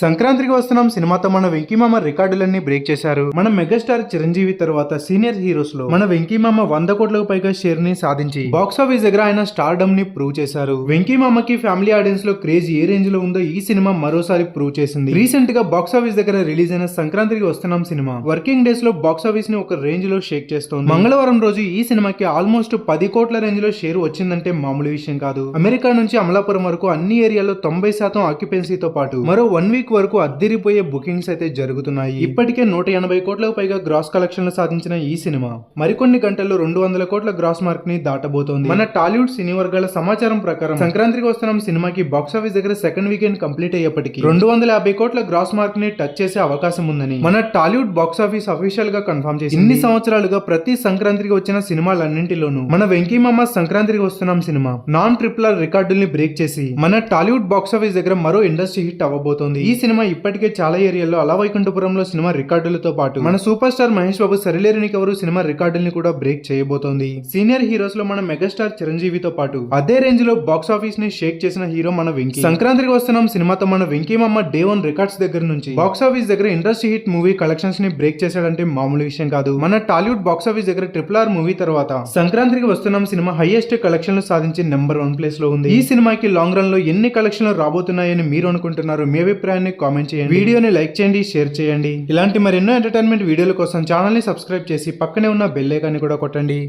సంక్రాంతికి వస్తున్నాం. సినిమాతో మన వెంకీమామ రికార్డులన్నీ బ్రేక్ చేశారు. మన మెగాస్టార్ చిరంజీవి తర్వాత సీనియర్ హీరోస్లో మన వెంకీమామ వంద కోట్లకు పైగా షేర్ని సాధించి బాక్స్ ఆఫీస్ దగ్గర ఆయన స్టార్డమ్ని ప్రూవ్ చేశారు. వెంకీమామకి ఫ్యామిలీ ఆడియన్స్లో క్రేజ్ ఏ రేంజ్లో ఉందో ఈ సినిమా మరోసారి ప్రూవ్ చేసింది. రీసెంట్గా బాక్స్ ఆఫీస్ దగ్గర రిలీజ్ అయిన సంక్రాంతికి వస్తున్నాం సినిమా. వర్కింగ్ డేస్లో బాక్స్ ఆఫీస్ని ఒక రేంజ్లో షేక్ చేస్తోంది. మంగళవారం రోజు ఈ సినిమాకి ఆల్మోస్ట్ పది కోట్ల రేంజ్లో షేర్ వచ్చిందంటే మామూలు విషయం కాదు. అమెరికా నుంచి అమలాపురం వరకు అన్ని ఏరియాలో తొంభై శాతం ఆక్యుపెన్సీతో పాటు మరో వన్ వీక్ వరకు అద్దిరిపోయే బుకింగ్స్ అయితే జరుగుతున్నాయి. ఇప్పటికే నూట ఎనభై కోట్లకు పైగా గ్రాస్ కలెక్షన్లు సాధించిన ఈ సినిమా మరికొన్ని గంటల్లో రెండు వందల కోట్ల గ్రాస్ మార్క్ని దాటబోతోంది. మన టాలీవుడ్ సినీ వర్గాల సమాచారం ప్రకారం సంక్రాంతికి వస్తున్న సినిమాకి బాక్స్ ఆఫీస్ దగ్గర సెకండ్ వీకెండ్ కంప్లీట్ అయ్యేప్పటికీ రెండు వందల యాభై కోట్ల గ్రాస్ మార్క్ని టచ్ చేసే అవకాశం ఉందని మన టాలీవుడ్ బాక్స్ ఆఫీస్ అఫీషియల్గా కన్ఫర్మ్ చేసి ఇన్ని సంవత్సరాలుగా ప్రతి సంక్రాంతికి వచ్చిన సినిమాలన్నింటిలోనూ మన వెంకీమామ సంక్రాంతికి వస్తున్నాం సినిమా నాన్ ట్రిపుల్ ఆర్ రికార్డుల్ని బ్రేక్ చేసి మన టాలీవుడ్ బాక్స్ ఆఫీస్ దగ్గర మరో ఇండస్ట్రీ హిట్ అవ్వబోతోంది. ఈ సినిమా ఇప్పటికే చాలా ఏరియాల్లో అలవైకుంఠపురంలో సినిమా రికార్డులతో పాటు మన సూపర్ స్టార్ మహేష్ బాబు సరిలేరునికెవరు సినిమా రికార్డుల్ని కూడా బ్రేక్ చేయబోతోంది. సీనియర్ హీరోస్లో మన మెగాస్టార్ చిరంజీవితో పాటు అదే రేంజ్లో బాక్స్ ఆఫీస్ని షేక్ చేసిన హీరో మన వెంకీ. సంక్రాంతికి వస్తున్నాం సినిమాతో మన వెంకీమమ్మ డే వన్ రికార్డ్స్ దగ్గర నుంచి. బాక్స్ ఆఫీస్ దగ్గర ఇండస్ట్రీ హిట్ మూవీ కలెక్షన్స్ని బ్రేక్ చేశాడంటే మామూలు విషయం కాదు. మన టాలీవుడ్ బాక్స్ ఆఫీస్ దగ్గర ట్రిపుల్ ఆర్ మూవీ తర్వాత సంక్రాంతికి వస్తున్నాం సినిమా హైయెస్ట్ కలెక్షన్లు సాధించి నెంబర్ వన్ ప్లేస్లో ఉంది. ఈ సినిమాకి లాంగ్ రన్లో ఎన్ని కలెక్షన్లు రాబోతున్నాయని మీరు అనుకుంటున్నారు? మీ అభిప్రాయాన్ని కామెంట్ చేయండి. వీడియోని లైక్ చేయండి షేర్ చేయండి. ఇలాంటి మరెన్నో ఎంటర్టైన్మెంట్ వీడియోల కోసం ఛానల్ని సబ్స్క్రైబ్ చేసి పక్కనే ఉన్న బెల్ ఐకాన్ని కూడా కొట్టండి.